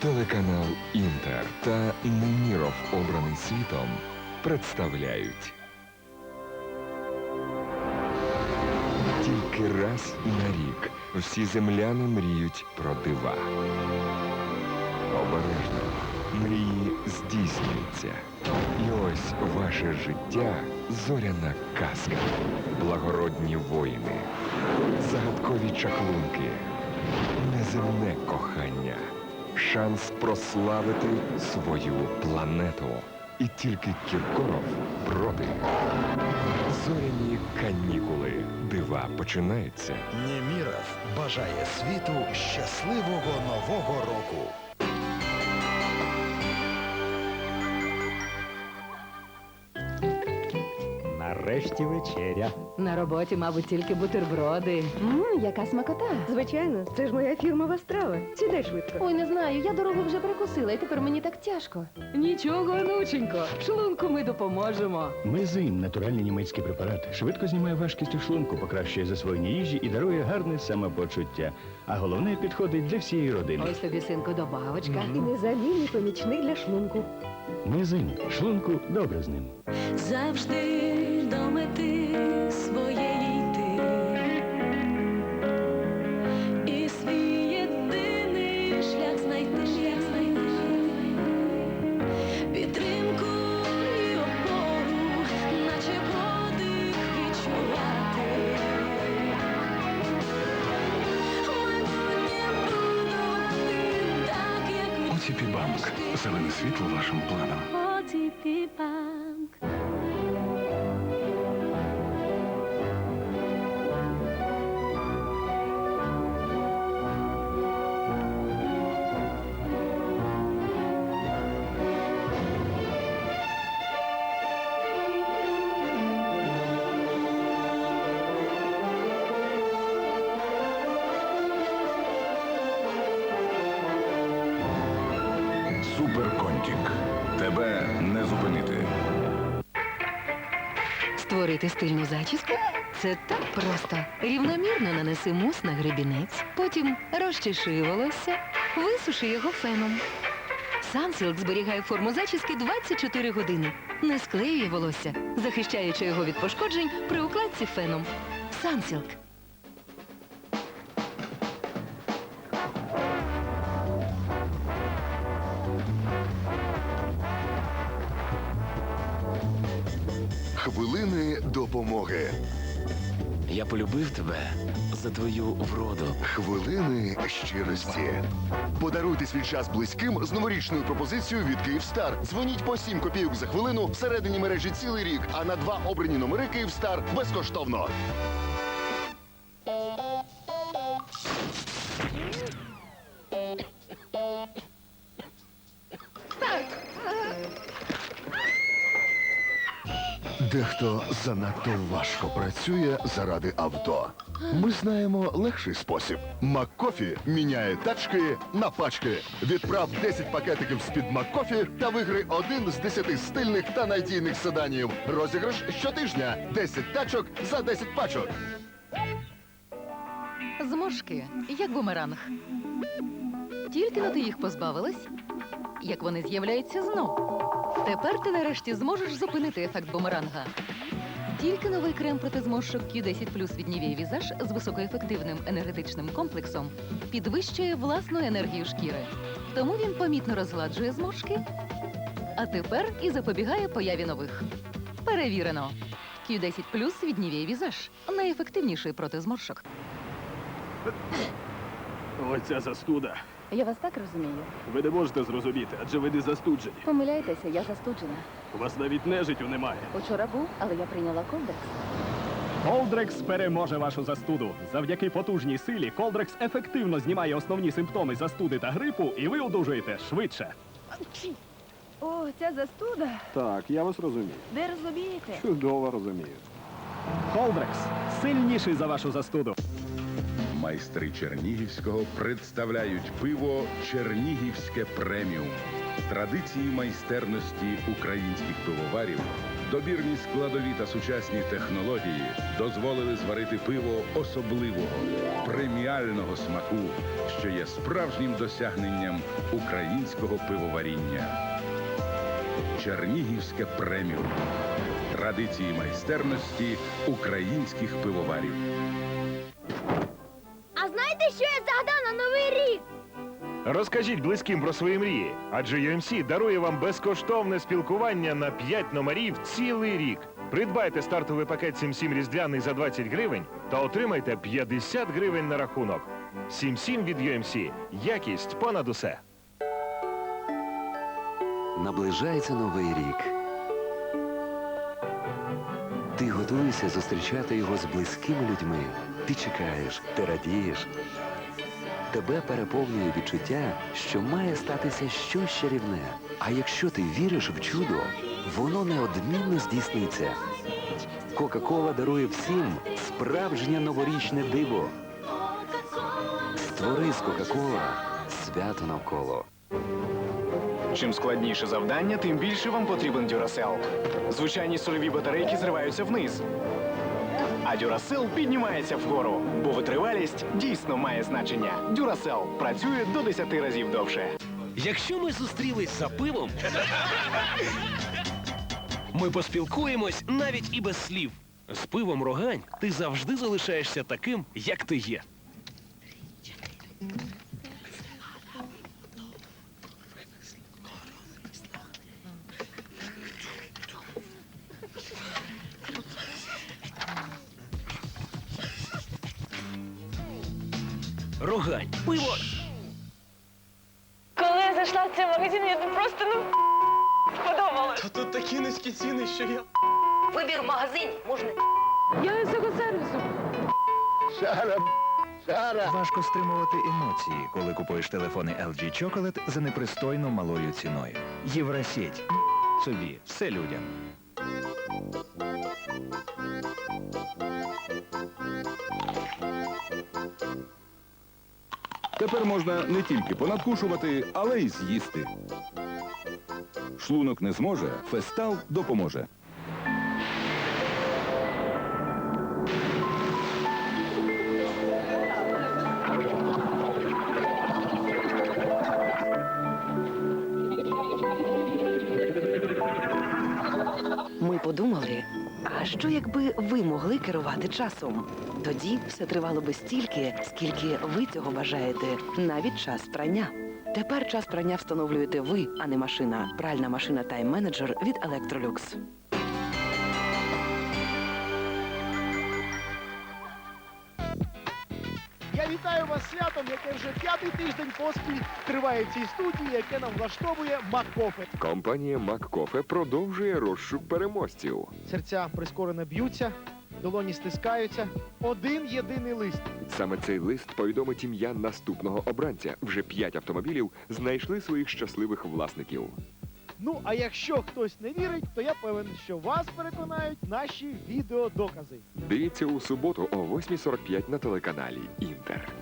Телеканал Інтер та Неміров, обраний світом, представляють. Тільки раз на рік всі земляни мріють про дива. Обережно мрії здійснюються. І ось ваше життя зоряна казка. Благородні воїни, загадкові чаклунки, неземне кохання, шанс прославити свою планету. І тільки Кіркоров проти. Зоряні канікули. Дива починається. Неміров бажає світу щасливого нового року. Нарешті вечеря. На роботі, мабуть, тільки бутерброди. Мм, яка смакота. Звичайно, це ж моя фірмова страва. Сідай швидко. Ой, не знаю, я дорогу вже перекусила, і тепер мені так тяжко. Нічого, онученько, шлунку ми допоможемо. Мезин натуральний німецький препарат. Швидко знімає важкість у шлунку, покращує засвоєння їжі і дарує гарне самопочуття. А головне підходить для всієї родини. Ось тобі, синку, добавочка. І незамінний помічник для шлунку. Мезин шлунку добре з ним. завжди до мети своєї як Банк. Зелене світло вашим планам. Суперконтік. Тебе не зупинити. Створити стильну зачіску це так просто. Рівномірно нанеси мус на гребінець, потім розчеши волосся, висуши його феном. Сансілк зберігає форму зачіски 24 години. Не склеює волосся, захищаючи його від пошкоджень при укладці феном. Сансілк. Хвилини допомоги. Я полюбив тебе за твою вроду. Хвилини щирості. Подаруйте свій час близьким з новорічною пропозицією від Київстар. Дзвоніть по 7 копійок за хвилину всередині мережі цілий рік, а на два обрані номери Київстар безкоштовно. Дехто занадто важко працює заради авто. Ми знаємо легший спосіб. Маккофі міняє тачки на пачки. Відправ 10 пакетиків з-під Маккофі та виграй один з 10 стильних та надійних седанів. Розіграш щотижня. 10 тачок за 10 пачок. Зморшки, як бумеранг. Тільки но ти їх позбавилась, як вони з'являються знов. Тепер ти нарешті зможеш зупинити ефект бумеранга. Тільки новий крем проти зморшок Q10 Plus від Nivea Visage з високоефективним енергетичним комплексом підвищує власну енергію шкіри. Тому він помітно розгладжує зморшки, а тепер і запобігає появі нових. Перевірено. Q10 Plus від Nivea Visage найефективніший проти зморшок. Оця застуда. Я вас так розумію. Ви не можете зрозуміти, адже ви не застуджені. Помиляйтеся, я застуджена. У вас навіть нежиттю немає. Учора був, але я прийняла колдекс. Колдрекс переможе вашу застуду. Завдяки потужній силі Колдрекс ефективно знімає основні симптоми застуди та грипу, і ви одужуєте швидше. О, ця застуда. Так, я вас розумію. Де розумієте? Чудово розумію. Колдрекс сильніший за вашу застуду. Майстри Чернігівського представляють пиво Чернігівське преміум. Традиції майстерності українських пивоварів Добірні складові та сучасні технології дозволили зварити пиво особливого преміального смаку, що є справжнім досягненням українського пивоваріння. Чернігівське преміум. Традиції майстерності українських пивоварів. Знаєте, що я загадав на новий рік? Розкажіть близьким про свої мрії, адже UMC дарує вам безкоштовне спілкування на 5 номерів цілий рік. Придбайте стартовий пакет 77 різдвяний за 20 гривень та отримайте 50 гривень на рахунок. 77 від UMC. Якість понад усе. Наближається новий рік. Ти готуєшся зустрічати його з близькими людьми. Ти чекаєш, ти радієш. Тебе переповнює відчуття, що має статися щось чарівне. А якщо ти віриш в чудо, воно неодмінно здійсниться. Кока-кола дарує всім справжнє новорічне диво. Створи з Кока-кола свято навколо. Чим складніше завдання, тим більше вам потрібен Дюрасел. Звичайні сольові батарейки зриваються вниз. А Дюрасел піднімається вгору, бо витривалість дійсно має значення. Дюрасел працює до 10 разів довше. Якщо ми зустрілись за пивом, ми поспілкуємось навіть і без слів. З пивом рогань ти завжди залишаєшся таким, як ти є. Рогань, пиво. Коли я зайшла в цей магазин, я просто ну сподобалась. Та тут такі низькі ціни, що я. Вибір в магазині можна. Я із цього сервісу. Шара, шара. Важко стримувати емоції, коли купуєш телефони LG Chocolate за непристойно малою ціною. Євросеть. Собі, все людям. Тепер можна не тільки понадкушувати, але й з'їсти. Шлунок не зможе, фестал допоможе. Ми подумали, а що якби ви могли керувати часом? Тоді все тривало би стільки, скільки ви цього бажаєте, навіть час прання. Тепер час прання встановлюєте ви, а не машина. Пральна машина Тайм менеджер від Electrolux. Я вітаю вас святом, яке вже п'ятий тиждень поспіль триває в цій студії, яке нам влаштовує Маккофе. Компанія МакКофе продовжує розшук переможців. Серця прискорено б'ються, долоні стискаються. Один єдиний лист. Саме цей лист повідомить ім'я наступного обранця. Вже п'ять автомобілів знайшли своїх щасливих власників. Ну а якщо хтось не вірить, то я певен, що вас переконають наші відеодокази. Дивіться у суботу о 8.45 на телеканалі Інтер.